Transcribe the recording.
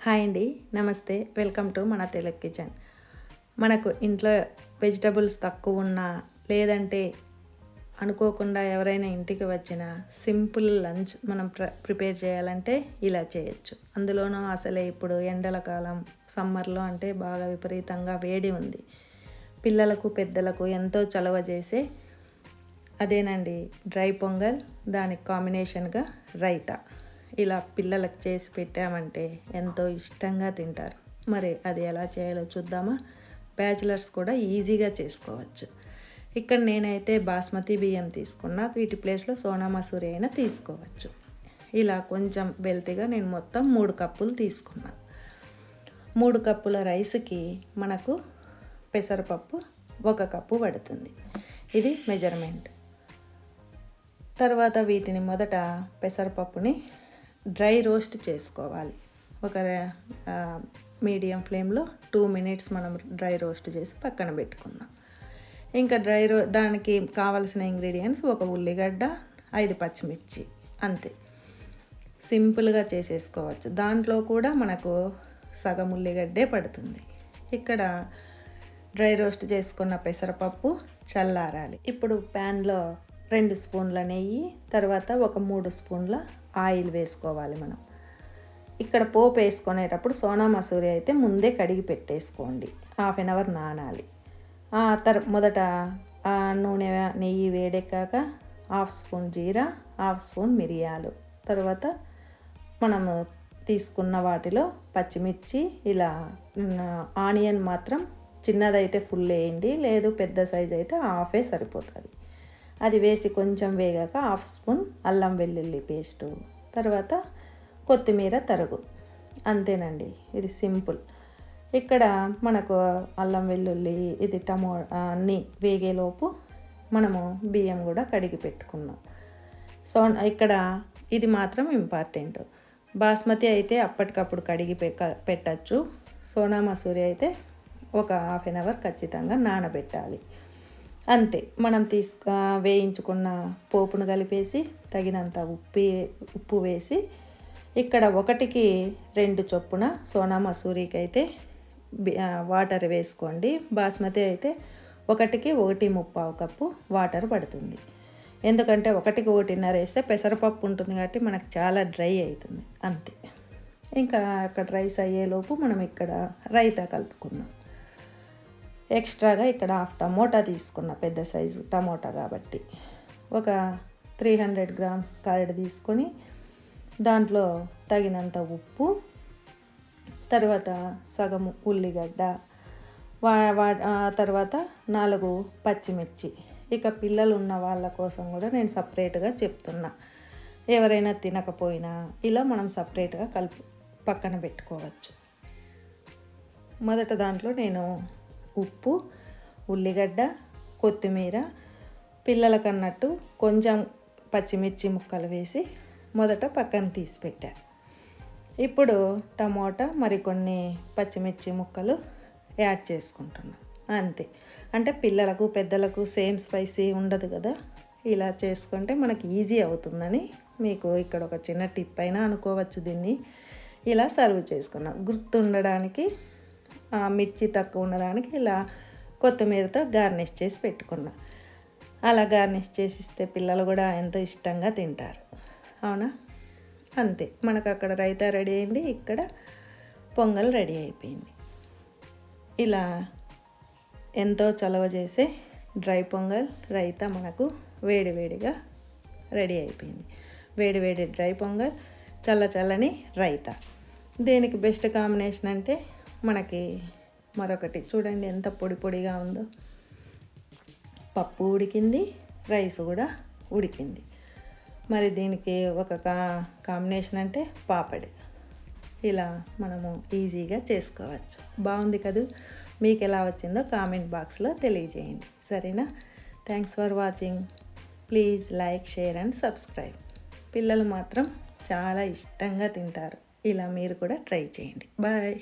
Hi అండి నమస్తే. Welcome to మన తెలుగు కిచెన్. మనకు ఇంట్లో వెజిటబుల్స్ తక్కువ ఉన్నా లేదంటే అనుకోకుండా ఎవరైనా ఇంటికి వచ్చిన సింపుల్ లంచ్ మనం ప్ర ప్రిపేర్ చేయాలంటే ఇలా చేయొచ్చు. అందులోనూ అసలే ఇప్పుడు ఎండల కాలం సమ్మర్లో అంటే బాగా విపరీతంగా వేడి ఉంది. పిల్లలకు పెద్దలకు ఎంతో చలవ చేసే అదేనండి డ్రై పొంగల్ దానికి కాంబినేషన్గా రైతా. ఇలా పిల్లలకు చేసి పెట్టామంటే ఎంతో ఇష్టంగా తింటారు. మరి అది ఎలా చేయాలో చూద్దామా? బ్యాచిలర్స్ కూడా ఈజీగా చేసుకోవచ్చు. ఇక్కడ నేనైతే బాస్మతి బియ్యం తీసుకున్నా వీటి ప్లేస్లో సోనా మసూరి అయినా తీసుకోవచ్చు. ఇలా కొంచెం వెల్తిగా నేను మొత్తం మూడు కప్పులు తీసుకున్నా. మూడు కప్పుల రైస్కి మనకు పెసరపప్పు ఒక కప్పు పడుతుంది. ఇది మెజర్మెంట్. తర్వాత వీటిని మొదట పెసరపప్పుని డ్రై రోస్ట్ చేసుకోవాలి. ఒక మీడియం ఫ్లేమ్లో టూ మినిట్స్ మనం డ్రై రోస్ట్ చేసి పక్కన పెట్టుకుందాం. ఇంకా డ్రై రో దానికి కావలసిన ఇంగ్రీడియంట్స్ ఒక ఉల్లిగడ్డ ఐదు పచ్చిమిర్చి అంతే. సింపుల్గా చేసేసుకోవచ్చు. దాంట్లో కూడా మనకు సగం ఉల్లిగడ్డే పడుతుంది. ఇక్కడ డ్రై రోస్ట్ చేసుకున్న పెసరపప్పు చల్లారాలి. ఇప్పుడు ప్యాన్లో రెండు స్పూన్ల నెయ్యి తర్వాత ఒక మూడు స్పూన్ల ఆయిల్ వేసుకోవాలి మనం. ఇక్కడ పోపు వేసుకునేటప్పుడు సోనా మసూరి అయితే ముందే కడిగి పెట్టేసుకోండి. హాఫ్ అన్ అవర్ నానాలి. తర్ మొదట నూనె నెయ్యి వేడెక్కాక హాఫ్ స్పూన్ జీరా హాఫ్ స్పూన్ మిరియాలు. తర్వాత మనము తీసుకున్న వాటిలో పచ్చిమిర్చి ఇలా ఆనియన్ మాత్రం చిన్నదైతే ఫుల్ వేయండి లేదు పెద్ద సైజ్ అయితే హాఫే సరిపోతుంది. అది వేసి కొంచెం వేగాక హాఫ్ స్పూన్ అల్లం వెల్లుల్లి పేస్టు తర్వాత కొత్తిమీర తరుగు. అంతేనండి ఇది సింపుల్. ఇక్కడ మనకు అల్లం వెల్లుల్లి ఇది టమో అన్నీ వేగేలోపు మనము బియ్యం కూడా కడిగి పెట్టుకున్నాం. సో ఇక్కడ ఇది మాత్రం ఇంపార్టెంట్. బాస్మతి అయితే అప్పటికప్పుడు కడిగి పెట్టచ్చు. సోనా మసూరి అయితే ఒక హాఫ్ అన్ అవర్ ఖచ్చితంగా నానబెట్టాలి. అంతే. మనం తీసుకు వేయించుకున్న పోపును కలిపేసి తగినంత ఉప్పి ఉప్పు వేసి ఇక్కడ ఒకటికి రెండు చొప్పున సోనా మసూరికి అయితే వాటర్ వేసుకోండి. బాస్మతి అయితే ఒకటికి ఒకటి ముప్పావు కప్పు వాటర్ పడుతుంది. ఎందుకంటే ఒకటికి ఒకటిన్నర వేస్తే పెసరపప్పు ఉంటుంది కాబట్టి మనకు చాలా డ్రై అవుతుంది. అంతే. ఇంకా అక్కడ రైస్ అయ్యేలోపు మనం ఇక్కడ రైతా కలుపుకుందాం. ఎక్స్ట్రాగా ఇక్కడ హాఫ్ టమోటా తీసుకున్న పెద్ద సైజు టమోటా కాబట్టి. ఒక త్రీ హండ్రెడ్ గ్రామ్స్ కరడ్ తీసుకొని దాంట్లో తగినంత ఉప్పు తర్వాత సగం ఉల్లిగడ్డ వా తర్వాత నాలుగు పచ్చిమిర్చి. ఇక పిల్లలు ఉన్న వాళ్ళ కోసం కూడా నేను సపరేట్గా చెప్తున్నా. ఎవరైనా తినకపోయినా ఇలా మనం సపరేట్గా కలిపి పక్కన పెట్టుకోవచ్చు. మొదట దాంట్లో నేను ఉప్పు ఉల్లిగడ్డ కొత్తిమీర పిల్లలకన్నట్టు కొంచెం పచ్చిమిర్చి ముక్కలు వేసి మొదట పక్కన తీసి పెట్టారు ఇప్పుడు టమోటా మరికొన్ని పచ్చిమిర్చి ముక్కలు యాడ్ చేసుకుంటున్నాం. అంతే. అంటే పిల్లలకు పెద్దలకు సేమ్ స్పైసీ ఉండదు కదా. ఇలా చేసుకుంటే మనకి ఈజీ అవుతుందని మీకు ఇక్కడ ఒక చిన్న టిప్ అయినా అనుకోవచ్చు దీన్ని. ఇలా సర్వ్ చేసుకున్నాం. గుర్తుండడానికి మిర్చి తక్కువ ఉన్నదానికి ఇలా కొత్తిమీరతో గార్నిష్ చేసి పెట్టుకున్నా. అలా గార్నిష్ చేసి ఇస్తే పిల్లలు కూడా ఎంతో ఇష్టంగా తింటారు. అవునా? అంతే. మనకు అక్కడ రైతా రెడీ అయింది ఇక్కడ పొంగల్ రెడీ అయిపోయింది. ఇలా ఎంతో చలవ చేసే డ్రై పొంగల్ రైతా మనకు వేడివేడిగా రెడీ అయిపోయింది. వేడివేడి డ్రై పొంగల్ చల్ల చల్లని రైతా. దేనికి బెస్ట్ కాంబినేషన్ అంటే మనకి మరొకటి. చూడండి ఎంత పొడి పొడిగా ఉందో. పప్పు ఉడికింది రైస్ కూడా ఉడికింది. మరి దీనికి ఒక కా కాంబినేషన్ అంటే పాపడి. ఇలా మనము ఈజీగా చేసుకోవచ్చు. బాగుంది కదూ? మీకు ఎలా వచ్చిందో కామెంట్ బాక్స్లో తెలియజేయండి. సరేనా? Thanks for watching. Please like share and subscribe. పిల్లలు మాత్రం చాలా ఇష్టంగా తింటారు. ఇలా మీరు కూడా ట్రై చేయండి. బాయ్.